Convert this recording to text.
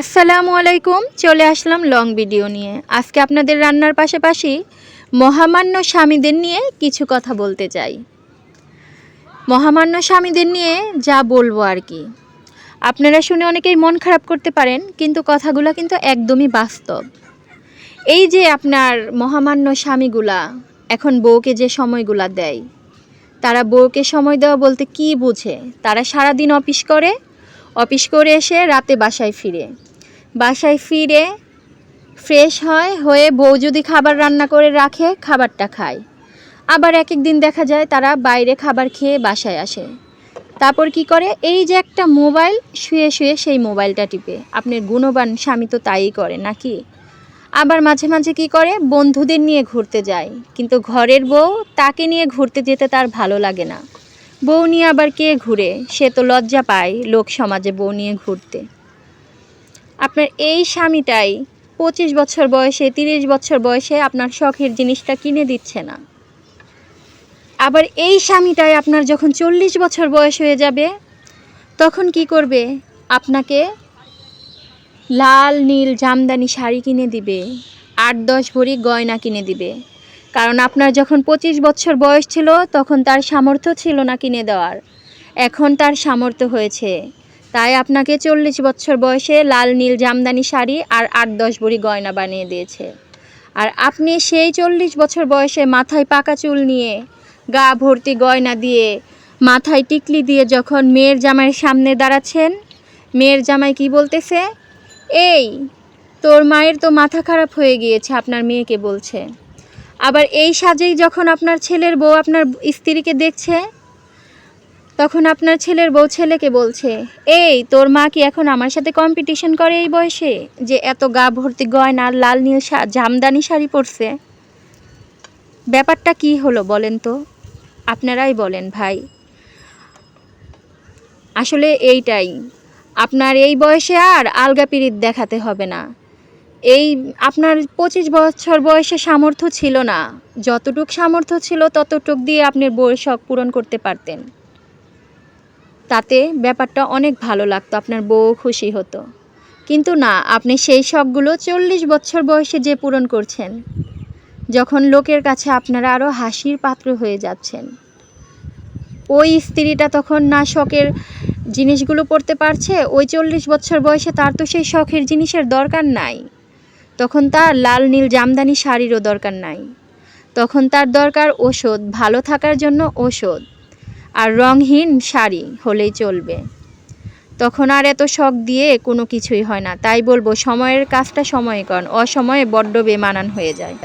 আসসালামু আলাইকুম, চলে আসলাম লং ভিডিও নিয়ে। আজকে আপনাদের রান্নার পাশাপাশি মহামান্য স্বামীদের নিয়ে কিছু কথা বলতে চাই। মহামান্য স্বামীদের নিয়ে যা বলব আর কি। আপনারা শুনে অনেকেই মন খারাপ করতে পারেন, কিন্তু কথাগুলো কিন্তু একদমই বাস্তব। এই যে আপনার মহামান্য স্বামীগুলা এখন বউকে যে সময়গুলা দেয়, তারা বউকে সময় দেওয়া বলতে কি বুঝে? তারা সারাদিন অফিস করে অফিস করে এসে রাতে বাসায় ফিরে। বাসায় ফিরে ফ্রেশ হয়, হয়ে বউ যদি খাবার রান্না করে রাখে, খাবারটা খায়। আবার এক এক দিন দেখা যায় তারা বাইরে খাবার খেয়ে বাসায় আসে। তারপর কি করে? এই যে একটা মোবাইল, শুয়ে শুয়ে সেই মোবাইলটা টিপে। আপনার গুণবান স্বামী তো তাই করে, নাকি? আবার মাঝে মাঝে কি করে? বন্ধুদের নিয়ে ঘুরতে যায়। কিন্তু ঘরের বউ তাকে নিয়ে ঘুরতে যেতে তার ভালো লাগে না। বউ নিয়ে আবার কে ঘুরে? সে তো লজ্জা পায় লোক সমাজে বউ নিয়ে ঘুরতে। আপনার এই স্বামীটাই পঁচিশ বছর বয়সে, তিরিশ বছর বয়সে আপনার শখের জিনিসটা কিনে দিচ্ছে না। আবার এই স্বামীটাই আপনার যখন চল্লিশ বছর বয়স হয়ে যাবে, তখন কি করবে? আপনাকে লাল, নীল, জামদানি শাড়ি কিনে দিবে, আট, দশ ভরি গয়না কিনে দিবে। কারণ আপনার যখন পঁচিশ বছর বয়স ছিল, তখন তার সামর্থ্য ছিল না কিনে দেওয়ার। এখন তার সামর্থ্য হয়েছে। তাই আপনাকে চল্লিশ বছর বয়সে লাল, নীল, জামদানি শাড়ি আর আট, দশ ভরি গয়না বানিয়ে দিয়েছে। আর আপনি সেই চল্লিশ বছর বয়সে মাথায় পাকা চুল নিয়ে গা ভর্তি গয়না দিয়ে মাথায় টিকলি দিয়ে যখন মেয়ের জামাইয়ের সামনে দাঁড়াচ্ছেন, মেয়ের জামাই কি বলতেছে? এই, তোর মায়ের তো মাথা খারাপ হয়ে গিয়েছে আপনার মেয়েকে বলছে। আবার এই সাজেই যখন আপনার ছেলের বউ আপনার স্ত্রীকে দেখছে তখন আপনার ছেলের বউ ছেলেকে বলছে, এই, তোর মা কি এখন আমার সাথে কম্পিটিশন করে এই বয়সে? যে এত গা ভর্তি গয়না, লাল নীল জামদানি শাড়ি পরছে? ব্যাপারটা কি হলো বলেন তো? আপনারাই বলেন ভাই। আসলে এইটাই, আপনার এই বয়সে আর আলগা পিরিত দেখাতে হবে না। এই আপনার পঁচিশ বছর বয়সে সামর্থ্য ছিল না। যতটুক সামর্থ্য ছিল, ততটুক দিয়ে বউয়ের শখ পূরণ করতে পারতেন। তাতে ব্যাপারটা অনেক ভালো লাগতো, আপনার বউ খুশি হতো। কিন্তু না, আপনি সেই শখগুলো চল্লিশ বছর বয়সে যে পূরণ করছেন, যখন লোকের কাছে আপনারা আরও হাসির পাত্র হয়ে যাচ্ছেন। ওই স্ত্রীটা তখন না শখের জিনিসগুলো পড়তে পারছে, ওই চল্লিশ বছর বয়সে তার তো সেই শখের জিনিসের দরকার নাই। তখন তার লাল নীল জামদানি শাড়িরও দরকার নাই। তখন তার দরকার ওষুধ, ভালো থাকার জন্য ওষুধ। আর রঙহীন শাড়ি হলেই চলবে। তখন আর এত শখ দিয়ে কোনো কিছুই হয় না। তাই বলব, সময়ের কাজটা সময়ে কর অসময়ে বড্ড বেমানান হয়ে যায়।